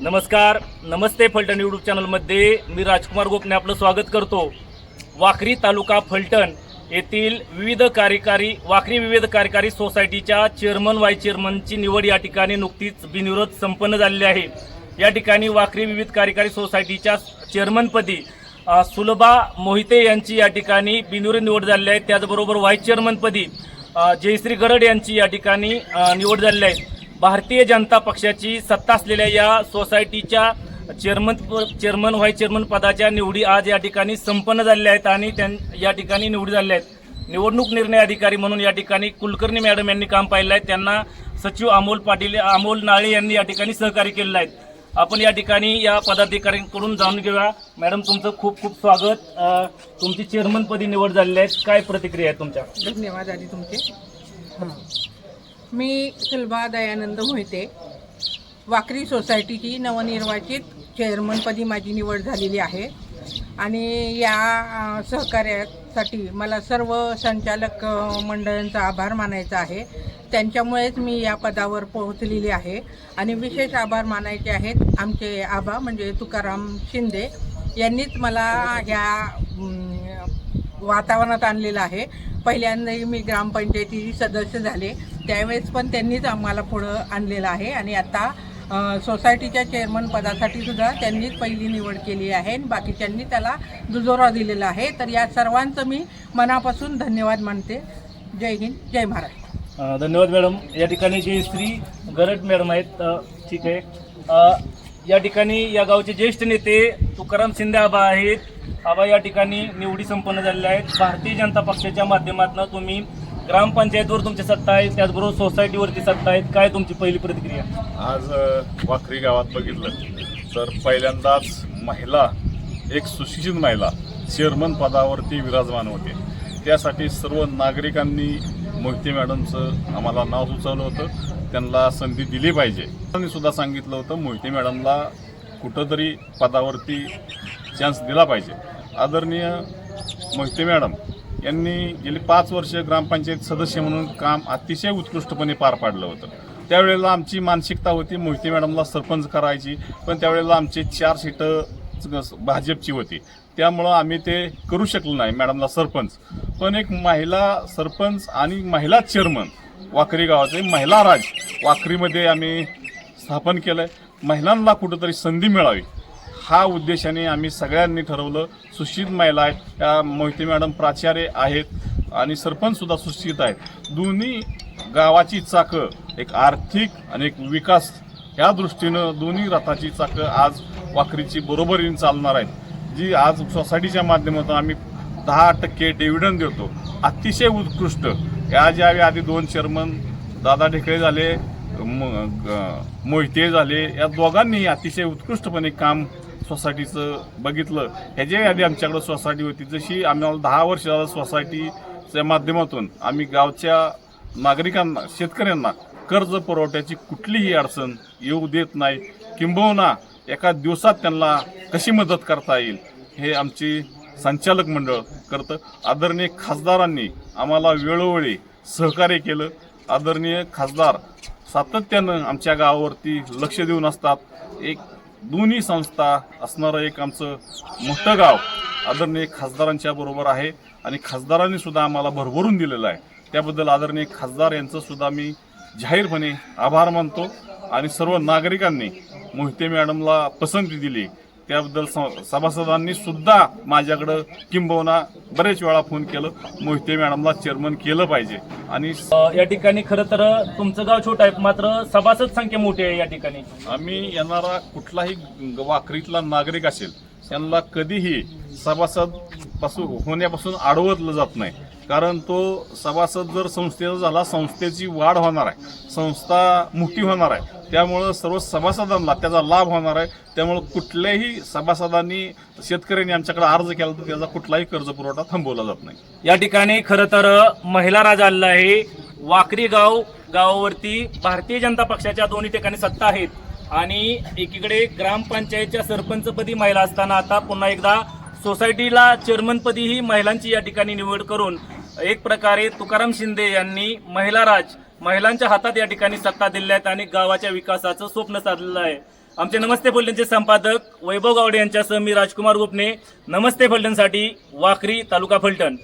नमस्कार नमस्ते फलटण यूट्यूब चॅनलमध्ये मी राजकुमार गोपने आपलं स्वागत करतो. वाखरी तालुका फलटण येथील विविध कार्यकारी वाखरी विविध कार्यकारी सोसायटीच्या चेअरमन वाय चेअरमनची निवड या ठिकाणी नुकतीच बिनविरोध संपन्न झालेली आहे. या ठिकाणी वाखरी विविध कार्यकारी सोसायटीच्या चेअरमनपदी सुलभा मोहिते यांची या ठिकाणी बिनविरोध निवड झालेली आहे. त्याचबरोबर व्हाईस चेअरमनपदी जयश्री गरड यांची या ठिकाणी निवड झालेली आहे. भारतीय जनता पक्षाची सत्ता असलेल्या या सोसायटीच्या चेअरमन चेअरमन व्हाईस चेअरमन पदाच्या निवडी आज या ठिकाणी संपन्न झालेल्या आहेत आणि त्यां या ठिकाणी निवडी झालेल्या आहेत. निवडणूक निर्णय अधिकारी म्हणून या ठिकाणी कुलकर्णी मॅडम यांनी काम पाहिलं आहे. त्यांना सचिव अमोल पाटील अमोल नाळे यांनी या ठिकाणी सहकार्य केलेलं आहे. आपण या ठिकाणी या पदाधिकाऱ्यांकडून जाणून घेऊया. मॅडम तुमचं खूप खूप स्वागत. तुमची चेअरमनपदी निवड झालेली आहे. काय प्रतिक्रिया आहे तुमच्या? धन्यवाद आधी तुमचे. हां. मी सुलभा दयानंद मोहिते. वाकरी सोसायटीची नवनिर्वाचित चेअरमनपदी माझी निवड झालेली आहे. आणि या सहकार्यासाठी मला सर्व संचालक मंडळांचा आभार मानायचा आहे. त्यांच्यामुळेच मी या पदावर पोहोचलेली आहे. आणि विशेष आभार मानायचे आहेत आमचे आबा म्हणजे तुकाराम शिंदे यांनीच मला ह्या वातावरणात आणलेलं आहे. पहिल्यांदाही मी ग्रामपंचायतीची सदस्य झाले. त्यावेळेस पण त्यांनीच आम्हाला पुढं आणलेलं आहे. आणि आता सोसायटीच्या चेअरमन पदासाठी सुद्धा त्यांनीच पहिली निवड केली आहे. आणि बाकीच्यांनी त्याला दुजोरा दिलेला आहे. तर या सर्वांचं मी मनापासून धन्यवाद मानते. जय हिंद जय महाराष्ट्र. धन्यवाद मॅडम. या ठिकाणी जे श्री गरड मॅडम आहेत ठीक आहे. या ठिकाणी या गावचे ज्येष्ठ नेते तुकाराम शिंदे आबा आहेत. आबा या ठिकाणी निवडी संपन्न झालेल्या आहेत. भारतीय जनता पक्षाच्या माध्यमातून तुम्ही ग्रामपंचायतवर तुमची सत्ता आहे त्याचबरोबर सोसायटीवरती सत्ता आहे. काय तुमची पहिली प्रतिक्रिया? आज वाखरी गावात बघितलं तर पहिल्यांदाच महिला एक सुशिक्षित महिला चेअरमन पदावरती विराजमान होते. त्यासाठी सर्व नागरिकांनी मोहिते मॅडमचं आम्हाला नाव सुचवलं होतं. त्यांना संधी दिली पाहिजे. त्यांनी सुद्धा सांगितलं होतं मोहिते मॅडमला कुठंतरी पदावरती चान्स दिला पाहिजे. आदरणीय मोहिते मॅडम यांनी गेली पाच वर्ष ग्रामपंचायत सदस्य म्हणून काम अतिशय उत्कृष्टपणे पार पाडलं होतं. त्यावेळेला आमची मानसिकता होती मोहिते मॅडमला सरपंच करायची पण त्यावेळेला आमचे चार सीटं भाजपची होती. त्यामुळं आम्ही ते करू शकलो नाही मॅडमला सरपंच. पण एक महिला सरपंच आणि महिला चेअरमन वाकरी गावाचे महिला राज वाकरीमध्ये आम्ही स्थापन केलं आहे महिलांना कुठंतरी संधी मिळावी. हा उद्देशाने आम्ही सगळ्यांनी ठरवलं सुशिक्षित महिला आहेत त्या मोहिते मॅडम प्राचार्य आहेत आणि सरपंचसुद्धा सुशित सुशिक्षित आहेत. दोन्ही गावाची चाकं एक आर्थिक आणि एक विकास या दृष्टीनं दोन्ही रथाची चाकं आज वाकरीची बरोबरीने चालणार आहेत. जी आज सोसायटीच्या माध्यमातून आम्ही दहा टक्के डिव्हिडंड देतो. अतिशय उत्कृष्ट. या ज्यावेळी आधी दोन चेअरमन दादा ढेकळे झाले ग- मोहिते झाले या दोघांनी अतिशय उत्कृष्टपणे काम सोसायटीचं बघितलं ह्याच्या आधी आमच्याकडं सोसायटी होती जशी आम्हाला दहा वर्ष झालं सोसायटीच्या माध्यमातून आम्ही गावच्या नागरिकांना शेतकऱ्यांना कर्ज पुरवठ्याची कुठलीही अडचण येऊ देत नाही किंबहुना एका दिवसात त्यांना कशी मदत करता येईल हे आमची संचालक मंडळ करतं. आदरणीय खासदारांनी आम्हाला वेळोवेळी सहकार्य केलं. आदरणीय खासदार सातत्यानं आमच्या गावावरती लक्ष देऊन असतात. एक दोन्ही संस्था असणारं एक आमचं मोठं गाव आदरणीय खासदारांच्या बरोबर आहे आणि खासदारांनी सुद्धा आम्हाला भरभरून दिलेलं आहे. त्याबद्दल आदरणीय खासदार यांचं सुद्धा मी जाहीरपणे आभार मानतो आणि सर्व नागरिकांनी मोहिते मॅडमला पसंती दिली त्याबद्दल सभासदांनी सुद्धा माझ्याकडं किंबहुना बरेच वेळा फोन केलं. मोहिते मॅडमला चेअरमन केलं पाहिजे. आणि या ठिकाणी खरं तर तुमचं गाव छोटं आहे मात्र सभासद संख्या मोठी आहे या ठिकाणी. आम्ही येणारा कुठलाही वाकरीतला नागरिक असेल त्यांना कधीही सभासदपासून होण्यापासून अडवतलं जात नाही. कारण तो सभासद जर संस्थेचा झाला संस्थेची वाढ होणार आहे. संस्था मोठी होणार आहे. त्यामुळं सर्व सभासदांना त्याचा लाभ होणार आहे. त्यामुळं कुठल्याही सभासदांनी शेतकऱ्यांनी आमच्याकडे अर्ज केला तर त्याचा कुठलाही कर्ज पुरवठा थांबवला जात नाही. या ठिकाणी खरं तर महिला राज आलेला आहे वाकरी गाव गावावरती भारतीय जनता पक्षाच्या दोन्ही ठिकाणी सत्ता आहेत. आणि एकीकडे ग्रामपंचायतच्या सरपंचपदी महिला असताना आता पुन्हा एकदा सोसायटीला चेअरमनपदी ही महिलांची या ठिकाणी निवड करून एक प्रकारे तुकाराम शिंदे यांनी महिला राज महिलांच्या हातात या ठिकाणी सत्ता दिल्या आहेत आणि गावाच्या विकासाचं स्वप्न साधलेलं आहे. आमचे नमस्ते फलटणचे संपादक वैभव गावडे यांच्यासह मी राजकुमार गोपणे नमस्ते फलटणसाठी वाखरी तालुका फलटण.